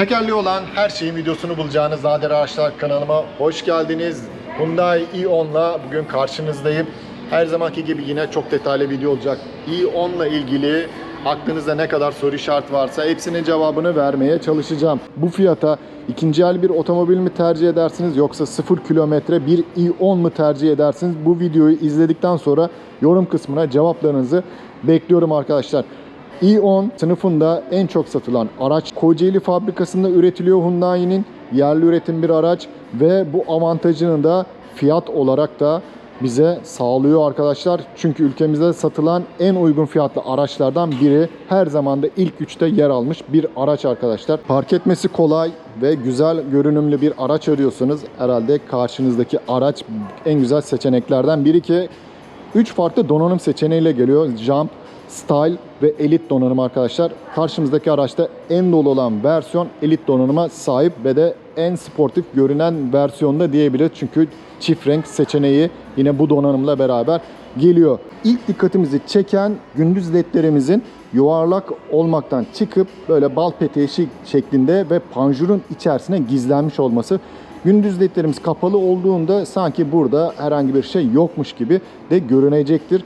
Tekerli olan her şeyin videosunu bulacağınız Nadir Araçlar kanalıma hoş geldiniz. Hyundai i10'la bugün karşınızdayım. Her zamanki gibi yine çok detaylı video olacak. i10'la ilgili aklınızda ne kadar soru işareti varsa hepsinin cevabını vermeye çalışacağım. Bu fiyata ikinci el bir otomobil mi tercih edersiniz yoksa 0 kilometre bir i10 mu tercih edersiniz? Bu videoyu izledikten sonra yorum kısmına cevaplarınızı bekliyorum arkadaşlar. İ10 sınıfında en çok satılan araç Kocaeli fabrikasında üretiliyor Hyundai'nin yerli üretim bir araç ve bu avantajını da fiyat olarak da bize sağlıyor arkadaşlar. Çünkü ülkemizde satılan en uygun fiyatlı araçlardan biri her zaman da ilk üçte yer almış bir araç arkadaşlar. Park etmesi kolay ve güzel görünümlü bir araç arıyorsanız herhalde karşınızdaki araç en güzel seçeneklerden biri ki 3 farklı donanım seçeneğiyle geliyor. Jump, Style ve Elite donanım arkadaşlar. Karşımızdaki araçta en dolu olan versiyon Elite donanıma sahip ve de en sportif görünen versiyonda diyebiliriz. Çünkü çift renk seçeneği yine bu donanımla beraber geliyor. İlk dikkatimizi çeken gündüz ledlerimizin yuvarlak olmaktan çıkıp böyle bal peteği şeklinde ve panjurun içerisine gizlenmiş olması. Gündüz ledlerimiz kapalı olduğunda sanki burada herhangi bir şey yokmuş gibi de görünecektir.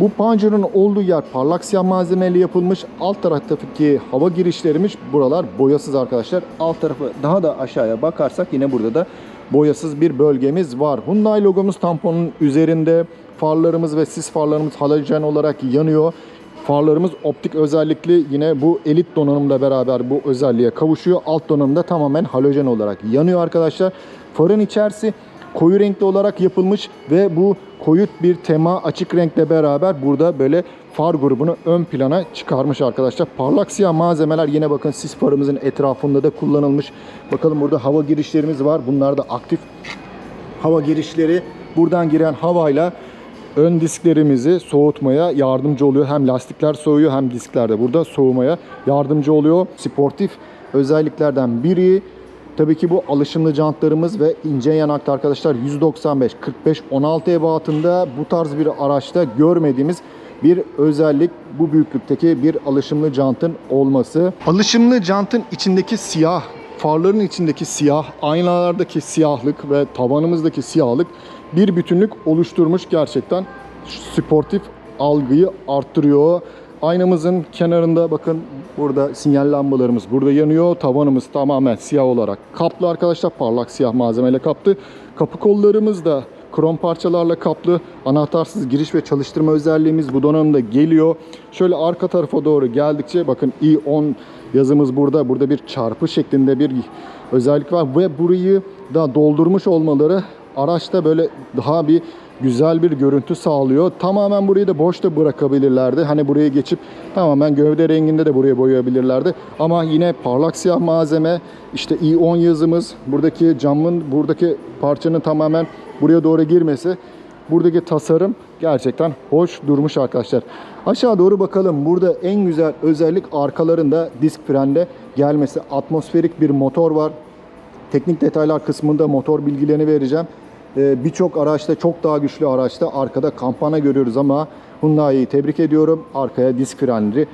Bu panjurun olduğu yer parlak siyah malzemeyle yapılmış. Alt taraftaki hava girişlerimiz buralar boyasız arkadaşlar. Alt tarafı daha da aşağıya bakarsak yine burada da boyasız bir bölgemiz var. Hyundai logomuz tamponun üzerinde. Farlarımız ve sis farlarımız halojen olarak yanıyor. Farlarımız optik özellikli yine bu elit donanımla beraber bu özelliğe kavuşuyor. Alt donanımda tamamen halojen olarak yanıyor arkadaşlar. Farın içerisi koyu renkli olarak yapılmış ve bu koyu bir tema açık renkle beraber burada böyle far grubunu ön plana çıkarmış arkadaşlar. Parlak siyah malzemeler yine bakın sis farımızın etrafında da kullanılmış. Bakalım burada hava girişlerimiz var. Bunlar da aktif hava girişleri. Buradan giren havayla ön disklerimizi soğutmaya yardımcı oluyor. Hem lastikler soğuyor hem diskler de burada soğumaya yardımcı oluyor. Sportif özelliklerden biri Tabii ki bu alışımlı jantlarımız ve ince yanaklı arkadaşlar 195 45 16 ebatında bu tarz bir araçta görmediğimiz bir özellik bu büyüklükteki bir alışımlı jantın olması. Alışımlı jantın içindeki siyah, farların içindeki siyah, aynalardaki siyahlık ve tavanımızdaki siyahlık bir bütünlük oluşturmuş gerçekten sportif algıyı arttırıyor. Aynamızın kenarında bakın burada sinyal lambalarımız burada yanıyor. Tavanımız tamamen siyah olarak kaplı arkadaşlar. Parlak siyah malzemeyle kaplı. Kapı kollarımız da krom parçalarla kaplı. Anahtarsız giriş ve çalıştırma özelliğimiz bu donanımda geliyor. Şöyle arka tarafa doğru geldikçe bakın i10 yazımız burada. Burada bir çarpı şeklinde bir özellik var ve burayı da doldurmuş olmaları araçta böyle daha bir güzel bir görüntü sağlıyor. Tamamen burayı da boş da bırakabilirlerdi. Hani buraya geçip tamamen gövde renginde de buraya boyayabilirlerdi. Ama yine parlak siyah malzeme, işte i10 yazımız, buradaki camın, buradaki parçanın tamamen buraya doğru girmesi, buradaki tasarım gerçekten hoş durmuş arkadaşlar. Aşağı doğru bakalım. Burada en güzel özellik arkalarında disk frende gelmesi. Atmosferik bir motor var. Teknik detaylar kısmında motor bilgilerini vereceğim. Ee, Birçok araçta çok daha güçlü araçta arkada kampana görüyoruz ama Hyundai'yi tebrik ediyorum. Arkaya disk frenleri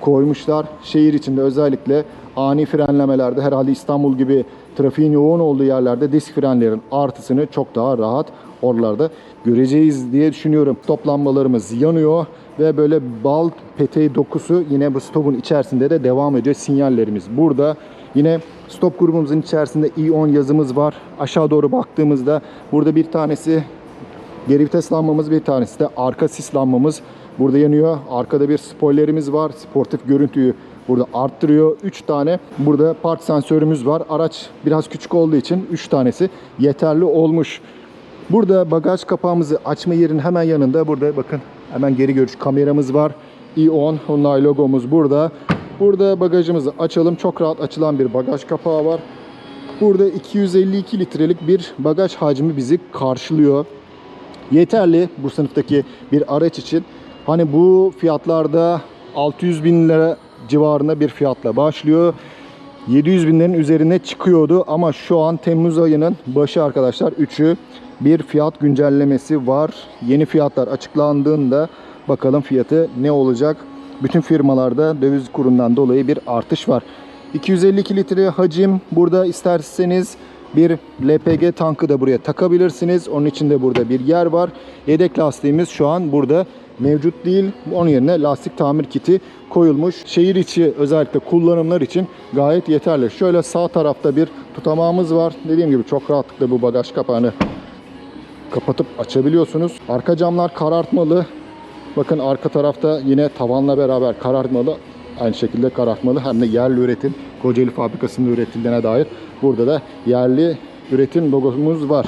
koymuşlar. Şehir içinde özellikle ani frenlemelerde herhalde İstanbul gibi trafiğin yoğun olduğu yerlerde disk frenlerin artısını çok daha rahat oralarda göreceğiz diye düşünüyorum. Stop lambalarımız yanıyor ve böyle bal peteği dokusu yine bu stopun içerisinde de devam ediyor. Sinyallerimiz burada. Yine stop grubumuzun içerisinde i10 yazımız var. Aşağı doğru baktığımızda burada bir tanesi geri vites lambamız bir tanesi de arka sis lambamız burada yanıyor. Arkada bir spoilerimiz var. Sportif görüntüyü burada arttırıyor. 3 tane burada park sensörümüz var. Araç biraz küçük olduğu için 3 tanesi yeterli olmuş. Burada bagaj kapağımızı açma yerinin hemen yanında burada bakın hemen geri görüş kameramız var. i10 Hyundai logomuz burada. Burada bagajımızı açalım. Çok rahat açılan bir bagaj kapağı var. Burada 252 litrelik bir bagaj hacmi bizi karşılıyor. Yeterli bu sınıftaki bir araç için. Hani bu fiyatlarda 600 bin lira civarında bir fiyatla başlıyor. 700 binlerin üzerine çıkıyordu ama şu an Temmuz ayının başı arkadaşlar 3'ü bir fiyat güncellemesi var. Yeni fiyatlar açıklandığında bakalım fiyatı ne olacak. Bütün firmalarda döviz kurundan dolayı bir artış var. 252 litre hacim. Burada isterseniz bir LPG tankı da buraya takabilirsiniz. Onun için de burada bir yer var. Yedek lastiğimiz şu an burada mevcut değil. Onun yerine lastik tamir kiti koyulmuş. Şehir içi özellikle kullanımlar için gayet yeterli. Şöyle sağ tarafta bir tutamağımız var. Dediğim gibi çok rahatlıkla bu bagaj kapağını kapatıp açabiliyorsunuz. Arka camlar karartmalı. Bakın arka tarafta yine tavanla beraber karartmalı. Aynı şekilde karartmalı. Hem de yerli üretim. Kocaeli fabrikasında üretildiğine dair. Burada da yerli üretim logomuz var.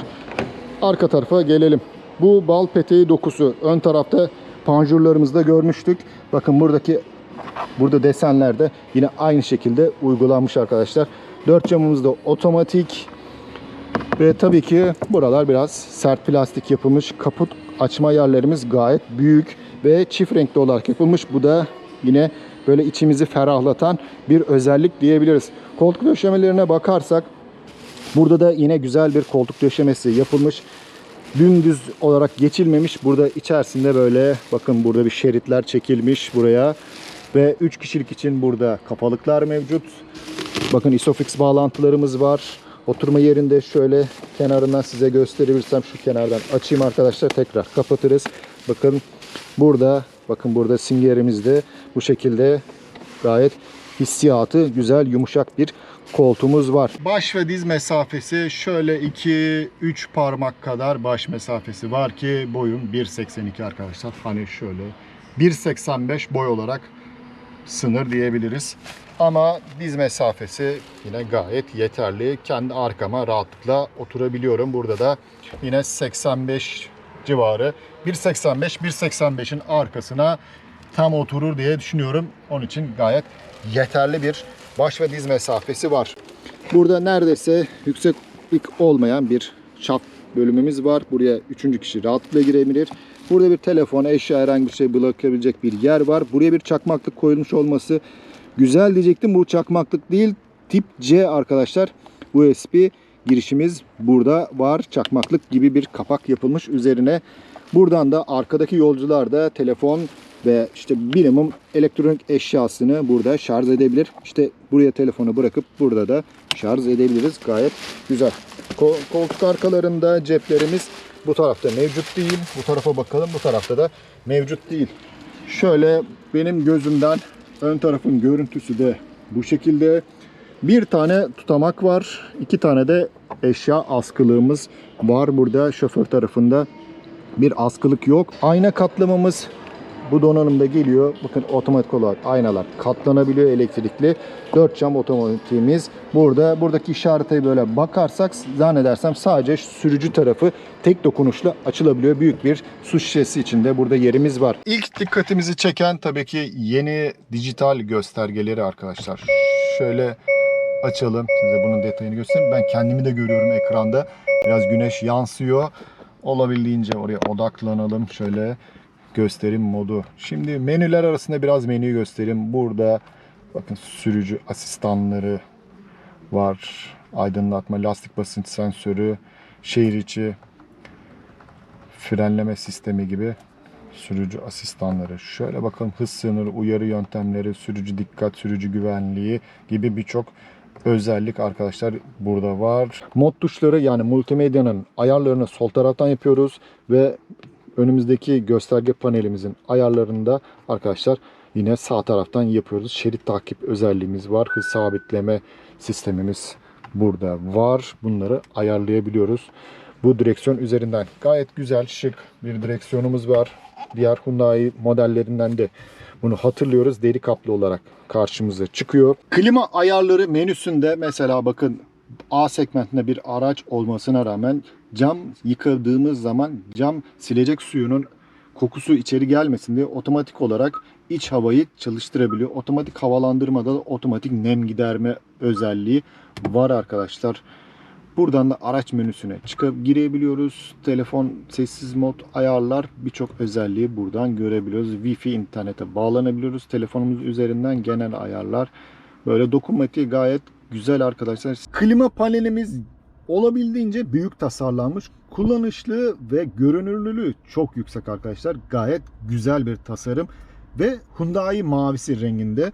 Arka tarafa gelelim. Bu bal peteği dokusu. Ön tarafta panjurlarımızda görmüştük. Bakın buradaki burada desenler de yine aynı şekilde uygulanmış arkadaşlar. Dört camımız da otomatik. Ve tabii ki buralar biraz sert plastik yapılmış. Kaput açma yerlerimiz gayet büyük ve çift renkli olarak yapılmış. Bu da yine böyle içimizi ferahlatan bir özellik diyebiliriz. Koltuk döşemelerine bakarsak burada da yine güzel bir koltuk döşemesi yapılmış. Dümdüz olarak geçilmemiş. Burada içerisinde böyle bakın burada bir şeritler çekilmiş buraya. Ve 3 kişilik için burada kapalıklar mevcut. Bakın isofix bağlantılarımız var. Oturma yerinde şöyle kenarından size gösterebilirsem şu kenardan açayım arkadaşlar tekrar kapatırız. Bakın burada bakın burada simgerimizde bu şekilde gayet hissiyatı güzel yumuşak bir koltuğumuz var. Baş ve diz mesafesi şöyle 2-3 parmak kadar baş mesafesi var ki boyum 1.82 arkadaşlar. Hani şöyle 1.85 boy olarak sınır diyebiliriz. Ama diz mesafesi yine gayet yeterli. Kendi arkama rahatlıkla oturabiliyorum. Burada da yine 85 civarı. 1.85 1.85'in arkasına tam oturur diye düşünüyorum. Onun için gayet yeterli bir baş ve diz mesafesi var. Burada neredeyse yükseklik olmayan bir şaft bölümümüz var. Buraya üçüncü kişi rahatlıkla girebilir. Burada bir telefon, eşya herhangi bir şey bırakabilecek bir yer var. Buraya bir çakmaklık koyulmuş olması güzel diyecektim. Bu çakmaklık değil. Tip C arkadaşlar. USB girişimiz burada var. Çakmaklık gibi bir kapak yapılmış üzerine. Buradan da arkadaki yolcular da telefon ve işte minimum elektronik eşyasını burada şarj edebilir. İşte buraya telefonu bırakıp burada da şarj edebiliriz. Gayet güzel. Ko- koltuk arkalarında ceplerimiz bu tarafta mevcut değil. Bu tarafa bakalım. Bu tarafta da mevcut değil. Şöyle benim gözümden ön tarafın görüntüsü de bu şekilde. Bir tane tutamak var. iki tane de eşya askılığımız var burada şoför tarafında. Bir askılık yok. Ayna katlamamız bu donanımda geliyor. Bakın otomatik olarak aynalar katlanabiliyor elektrikli. 4 cam otomatiğimiz burada. Buradaki işarete böyle bakarsak zannedersem sadece sürücü tarafı tek dokunuşla açılabiliyor. Büyük bir su şişesi içinde burada yerimiz var. İlk dikkatimizi çeken tabii ki yeni dijital göstergeleri arkadaşlar. Şöyle açalım. Size bunun detayını göstereyim. Ben kendimi de görüyorum ekranda. Biraz güneş yansıyor. Olabildiğince oraya odaklanalım. Şöyle gösterim modu. Şimdi menüler arasında biraz menüyü göstereyim. Burada bakın sürücü asistanları var. Aydınlatma, lastik basınç sensörü, şehir içi frenleme sistemi gibi sürücü asistanları. Şöyle bakalım hız sınırı, uyarı yöntemleri, sürücü dikkat, sürücü güvenliği gibi birçok özellik arkadaşlar burada var. Mod tuşları yani multimedyanın ayarlarını sol taraftan yapıyoruz ve önümüzdeki gösterge panelimizin ayarlarında arkadaşlar yine sağ taraftan yapıyoruz. Şerit takip özelliğimiz var. Hız sabitleme sistemimiz burada var. Bunları ayarlayabiliyoruz. Bu direksiyon üzerinden gayet güzel, şık bir direksiyonumuz var. Diğer Hyundai modellerinden de bunu hatırlıyoruz. Deri kaplı olarak karşımıza çıkıyor. Klima ayarları menüsünde mesela bakın A segmentinde bir araç olmasına rağmen cam yıkadığımız zaman cam silecek suyunun kokusu içeri gelmesin diye otomatik olarak iç havayı çalıştırabiliyor. Otomatik havalandırmada da otomatik nem giderme özelliği var arkadaşlar. Buradan da araç menüsüne çıkıp girebiliyoruz. Telefon sessiz mod ayarlar birçok özelliği buradan görebiliyoruz. Wi-Fi internete bağlanabiliyoruz. Telefonumuz üzerinden genel ayarlar. Böyle dokunmatiği gayet güzel arkadaşlar. Klima panelimiz olabildiğince büyük tasarlanmış. Kullanışlı ve görünürlülüğü çok yüksek arkadaşlar. Gayet güzel bir tasarım ve Hyundai mavisi renginde.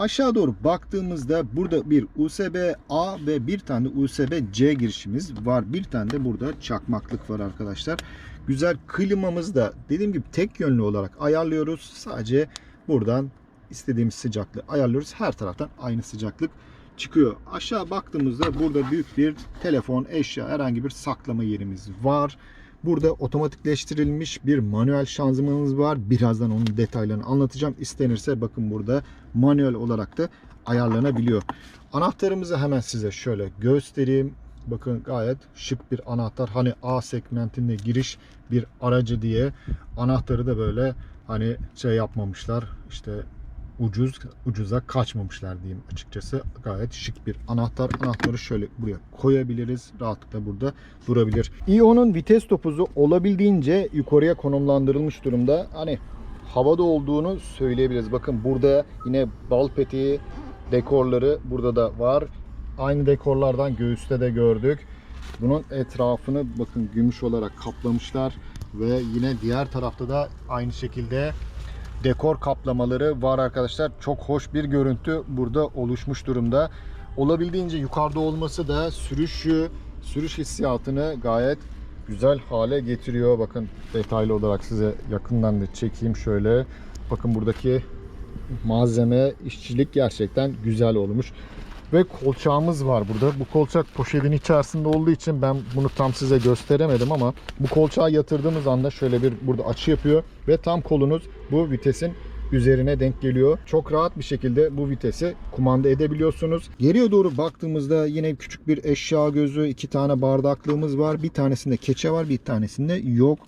Aşağı doğru baktığımızda burada bir USB A ve bir tane USB C girişimiz var. Bir tane de burada çakmaklık var arkadaşlar. Güzel klimamız da dediğim gibi tek yönlü olarak ayarlıyoruz. Sadece buradan istediğimiz sıcaklığı ayarlıyoruz. Her taraftan aynı sıcaklık çıkıyor. Aşağı baktığımızda burada büyük bir telefon, eşya, herhangi bir saklama yerimiz var. Burada otomatikleştirilmiş bir manuel şanzımanımız var. Birazdan onun detaylarını anlatacağım. İstenirse bakın burada manuel olarak da ayarlanabiliyor. Anahtarımızı hemen size şöyle göstereyim. Bakın gayet şık bir anahtar. Hani A segmentinde giriş bir aracı diye anahtarı da böyle hani şey yapmamışlar. İşte ucuz ucuza kaçmamışlar diyeyim açıkçası. Gayet şık bir anahtar. Anahtarı şöyle buraya koyabiliriz. Rahatlıkla burada durabilir. Ion'un vites topuzu olabildiğince yukarıya konumlandırılmış durumda. Hani havada olduğunu söyleyebiliriz. Bakın burada yine bal peteği dekorları burada da var. Aynı dekorlardan göğüste de gördük. Bunun etrafını bakın gümüş olarak kaplamışlar ve yine diğer tarafta da aynı şekilde dekor kaplamaları var arkadaşlar. Çok hoş bir görüntü burada oluşmuş durumda. Olabildiğince yukarıda olması da sürüşü, sürüş hissiyatını gayet güzel hale getiriyor. Bakın detaylı olarak size yakından da çekeyim şöyle. Bakın buradaki malzeme, işçilik gerçekten güzel olmuş. Ve kolçağımız var burada. Bu kolçak poşetin içerisinde olduğu için ben bunu tam size gösteremedim ama bu kolçağı yatırdığımız anda şöyle bir burada açı yapıyor ve tam kolunuz bu vitesin üzerine denk geliyor. Çok rahat bir şekilde bu vitesi kumanda edebiliyorsunuz. Geriye doğru baktığımızda yine küçük bir eşya gözü, iki tane bardaklığımız var. Bir tanesinde keçe var, bir tanesinde yok.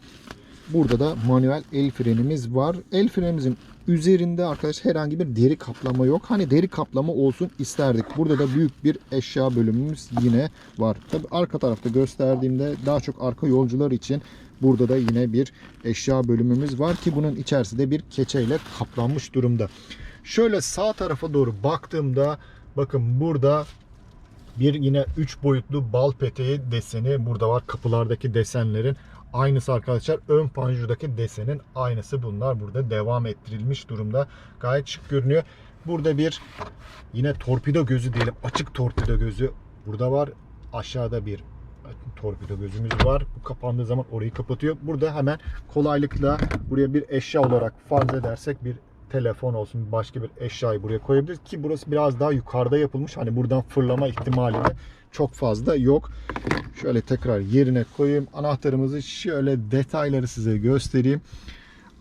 Burada da manuel el frenimiz var. El frenimizin üzerinde arkadaş herhangi bir deri kaplama yok. Hani deri kaplama olsun isterdik. Burada da büyük bir eşya bölümümüz yine var. Tabi arka tarafta gösterdiğimde daha çok arka yolcular için burada da yine bir eşya bölümümüz var ki bunun içerisi de bir keçeyle kaplanmış durumda. Şöyle sağ tarafa doğru baktığımda bakın burada bir yine 3 boyutlu bal peteği deseni burada var. Kapılardaki desenlerin aynısı arkadaşlar. Ön panjurdaki desenin aynısı bunlar. Burada devam ettirilmiş durumda. Gayet şık görünüyor. Burada bir yine torpido gözü diyelim. Açık torpido gözü burada var. Aşağıda bir torpido gözümüz var. Bu kapandığı zaman orayı kapatıyor. Burada hemen kolaylıkla buraya bir eşya olarak farz edersek bir telefon olsun başka bir eşyayı buraya koyabiliriz ki burası biraz daha yukarıda yapılmış. Hani buradan fırlama ihtimali de çok fazla yok. Şöyle tekrar yerine koyayım. Anahtarımızı şöyle detayları size göstereyim.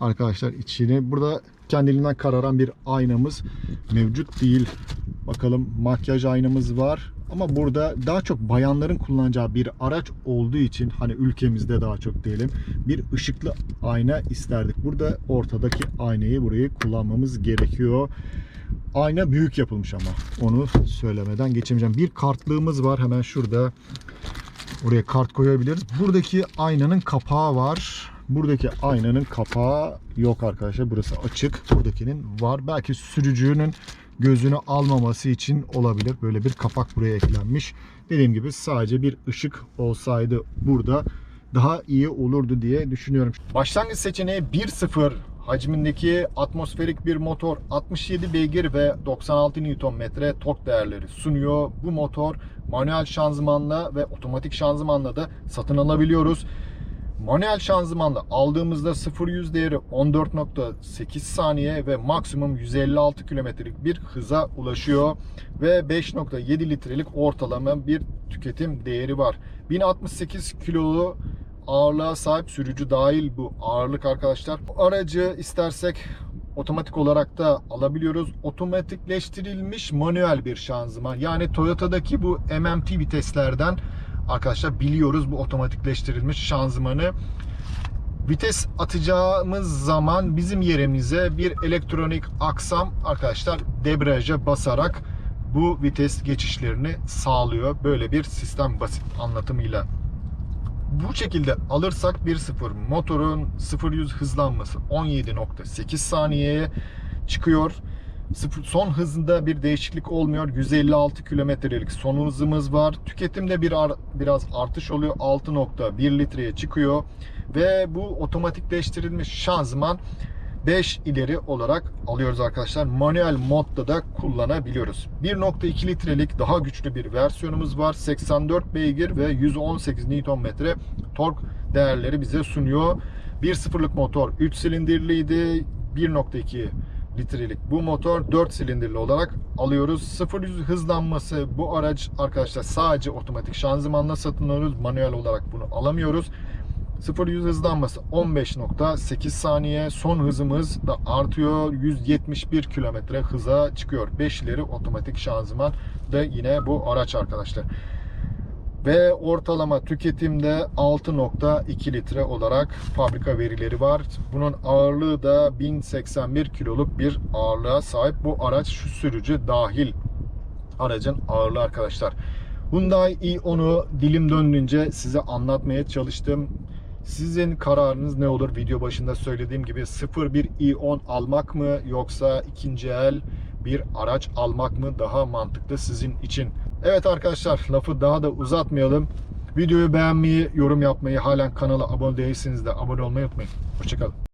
Arkadaşlar içini burada kendiliğinden kararan bir aynamız mevcut değil. Bakalım makyaj aynamız var. Ama burada daha çok bayanların kullanacağı bir araç olduğu için hani ülkemizde daha çok diyelim bir ışıklı ayna isterdik. Burada ortadaki aynayı burayı kullanmamız gerekiyor. Ayna büyük yapılmış ama onu söylemeden geçemeyeceğim. Bir kartlığımız var hemen şurada. Oraya kart koyabiliriz. Buradaki aynanın kapağı var. Buradaki aynanın kapağı yok arkadaşlar. Burası açık. Buradakinin var. Belki sürücünün gözünü almaması için olabilir. Böyle bir kapak buraya eklenmiş. Dediğim gibi sadece bir ışık olsaydı burada daha iyi olurdu diye düşünüyorum. Başlangıç seçeneği 1.0 hacmindeki atmosferik bir motor 67 beygir ve 96 Nm tork değerleri sunuyor. Bu motor manuel şanzımanla ve otomatik şanzımanla da satın alabiliyoruz. Manuel şanzımanla aldığımızda 0-100 değeri 14.8 saniye ve maksimum 156 kilometrelik bir hıza ulaşıyor ve 5.7 litrelik ortalama bir tüketim değeri var. 1068 kilolu ağırlığa sahip sürücü dahil bu ağırlık arkadaşlar. Bu aracı istersek otomatik olarak da alabiliyoruz. Otomatikleştirilmiş manuel bir şanzıman. Yani Toyota'daki bu MMT viteslerden arkadaşlar biliyoruz bu otomatikleştirilmiş şanzımanı. Vites atacağımız zaman bizim yerimize bir elektronik aksam arkadaşlar debriyaja basarak bu vites geçişlerini sağlıyor. Böyle bir sistem basit anlatımıyla bu şekilde alırsak 1.0 motorun 0-100 hızlanması 17.8 saniyeye çıkıyor. Son hızında bir değişiklik olmuyor. 156 kilometrelik son hızımız var. Tüketimde bir ar- biraz artış oluyor. 6.1 litreye çıkıyor. Ve bu otomatikleştirilmiş şanzıman 5 ileri olarak alıyoruz arkadaşlar. Manuel modda da kullanabiliyoruz. 1.2 litrelik daha güçlü bir versiyonumuz var. 84 beygir ve 118 Nm tork değerleri bize sunuyor. 1.0'lık motor 3 silindirliydi. 1.2 litrelik bu motor 4 silindirli olarak alıyoruz. 0-100 hızlanması bu araç arkadaşlar sadece otomatik şanzımanla satın alıyoruz. Manuel olarak bunu alamıyoruz. 0-100 hızlanması 15.8 saniye. Son hızımız da artıyor. 171 kilometre hıza çıkıyor. 5 ileri otomatik şanzıman da yine bu araç arkadaşlar. Ve ortalama tüketimde 6.2 litre olarak fabrika verileri var. Bunun ağırlığı da 1081 kiloluk bir ağırlığa sahip. Bu araç şu sürücü dahil aracın ağırlığı arkadaşlar. Hyundai i10'u dilim döndüğünce size anlatmaya çalıştım. Sizin kararınız ne olur? Video başında söylediğim gibi 01 i10 almak mı yoksa ikinci el bir araç almak mı daha mantıklı sizin için? Evet arkadaşlar lafı daha da uzatmayalım. Videoyu beğenmeyi, yorum yapmayı, halen kanala abone değilseniz de abone olmayı unutmayın. Hoşçakalın.